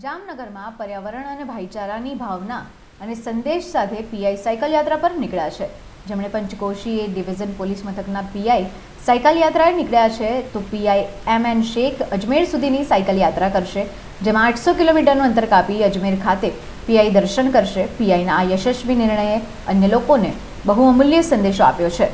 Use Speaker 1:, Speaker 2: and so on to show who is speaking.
Speaker 1: જામનગરમાં પર્યાવરણ અને ભાઈચારાની ભાવના અને સંદેશ સાથે પીઆઈ સાયકલ યાત્રા પર નીકળ્યા છે. જેમણે પંચકોશીએ એ ડિવિઝન પોલીસ મથકના પીઆઈ સાયકલ યાત્રાએ નીકળ્યા છે, તો PI M N Shaikh Ajmer સુધીની સાયકલ યાત્રા કરશે, જેમાં આઠસો કિલોમીટરનું અંતર કાપી અજમેર ખાતે પીઆઈ દર્શન કરશે. પીઆઈના આ યશસ્વી નિર્ણયે અન્ય લોકોને બહુ અમૂલ્ય સંદેશો આપ્યો છે.